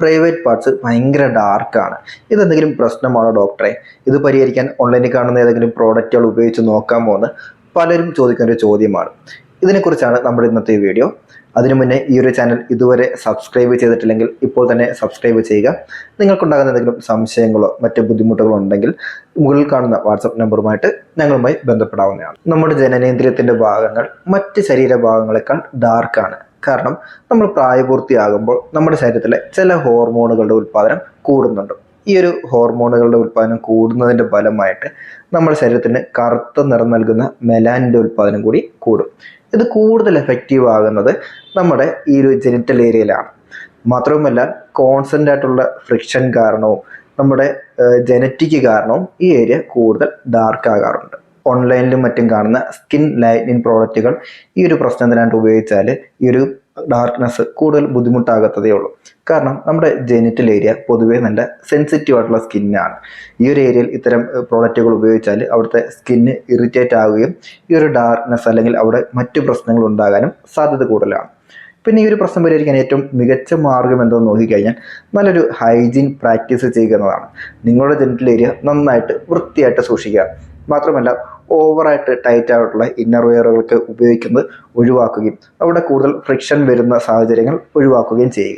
Private parts ഭയങ്കര ഡാർക്കാണ്. ഇതെന്തെങ്കിലും പ്രശ്നമാണോ ഡോക്ടറെ? ഇത് പരിഹരിക്കാൻ ഓൺലൈനിൽ കാണുന്ന ഏതെങ്കിലും പ്രോഡക്റ്റുകൾ ഉപയോഗിച്ച് നോക്കാമോ എന്ന് പലരും ചോദിക്കുന്ന ഒരു ചോദ്യമാണ്. ഇതിനെക്കുറിച്ചാണ് നമ്മുടെ ഇന്നത്തെ വീഡിയോ അതിനു മുന്നേ ഈ ഒരു ചാനൽ ഇതുവരെ സബ്സ്ക്രൈബ് ചെയ്തിട്ടില്ലെങ്കിൽ ഇപ്പോൾ തന്നെ സബ്സ്ക്രൈബ് ചെയ്യുക. നിങ്ങൾക്കുണ്ടാകുന്ന എന്തെങ്കിലും സംശയങ്ങളോ മറ്റ് ബുദ്ധിമുട്ടുകളോ ഉണ്ടെങ്കിൽ മുകളിൽ കാണുന്ന വാട്സപ്പ് നമ്പറുമായിട്ട് ഞങ്ങളുമായി ബന്ധപ്പെടാവുന്നതാണ്. നമ്മുടെ ജനനേന്ദ്രിയത്തിന്റെ ഭാഗങ്ങൾ മറ്റ് ശരീരഭാഗങ്ങളെക്കാൾ ഡാർക്കാണ് കാരണം നമ്മൾ പ്രായപൂർത്തിയാകുമ്പോൾ നമ്മുടെ ശരീരത്തിലെ ചില ഹോർമോണുകളുടെ ഉൽപ്പാദനം കൂടുന്നുണ്ട്. ഈ ഒരു ഹോർമോണുകളുടെ ഉൽപ്പാദനം കൂടുന്നതിന്റെ ഫലമായിട്ട് നമ്മുടെ ശരീരത്തിന് കറുത്ത നിറം നൽകുന്ന മെലാനിന്റെ ഉൽപ്പാദനം കൂടി കൂടും. ഇത് കൂടുതൽ എഫക്റ്റീവ് ആകുന്നത് നമ്മുടെ ഈ ഒരു ജെനിറ്റൽ ഏരിയയിലാണ് മാത്രവുമല്ല കോൺസ്റ്റന്റ് ആയിട്ടുള്ള ഫ്രിക്ഷൻ കാരണവും നമ്മുടെ ജനറ്റിക് കാരണവും ഈ ഏരിയ കൂടുതൽ ഡാർക്ക് ആകാറുണ്ട്. ഓൺലൈനിലും മറ്റും കാണുന്ന സ്കിൻ ലൈറ്റനിങ് പ്രോഡക്റ്റുകൾ ഈ ഒരു പ്രശ്നം ഉപയോഗിച്ചാൽ ഈ ഒരു ഡാർക്ക്നെസ് കൂടുതൽ ബുദ്ധിമുട്ടാകത്തതേ ഉള്ളൂ. കാരണം നമ്മുടെ ജെനിറ്റൽ ഏരിയ പൊതുവേ നല്ല സെൻസിറ്റീവ് ആയിട്ടുള്ള സ്കിന്നാണ് ഈ ഒരു ഏരിയയിൽ ഇത്തരം പ്രോഡക്റ്റുകൾ ഉപയോഗിച്ചാൽ അവിടുത്തെ സ്കിന്ന് ഇറിറ്റേറ്റ് ആവുകയും ഈ ഒരു ഡാർക്ക്നെസ് അല്ലെങ്കിൽ അവിടെ മറ്റു പ്രശ്നങ്ങൾ ഉണ്ടാകാനും സാധ്യത കൂടുതലാണ്. പിന്നെ ഈ ഒരു പ്രശ്നം പരിഹരിക്കാൻ ഏറ്റവും മികച്ച മാർഗം എന്താണെന്ന് നോക്കിക്കഴിഞ്ഞാൽ നല്ലൊരു ഹൈജീൻ പ്രാക്ടീസ് ചെയ്യുക എന്നതാണ്. നിങ്ങളുടെ ജെനിറ്റൽ ഏരിയ നന്നായിട്ട് വൃത്തിയായിട്ട് സൂക്ഷിക്കുക. മാത്രമല്ല ഓവറായിട്ട് ടൈറ്റ് ആയിട്ടുള്ള ഇന്നർ വെയറുകൾക്ക് ഉപയോഗിക്കുന്നത് ഒഴിവാക്കുകയും അവിടെ കൂടുതൽ ഫ്രിക്ഷൻ വരുന്ന സാഹചര്യങ്ങൾ ഒഴിവാക്കുകയും ചെയ്യുക.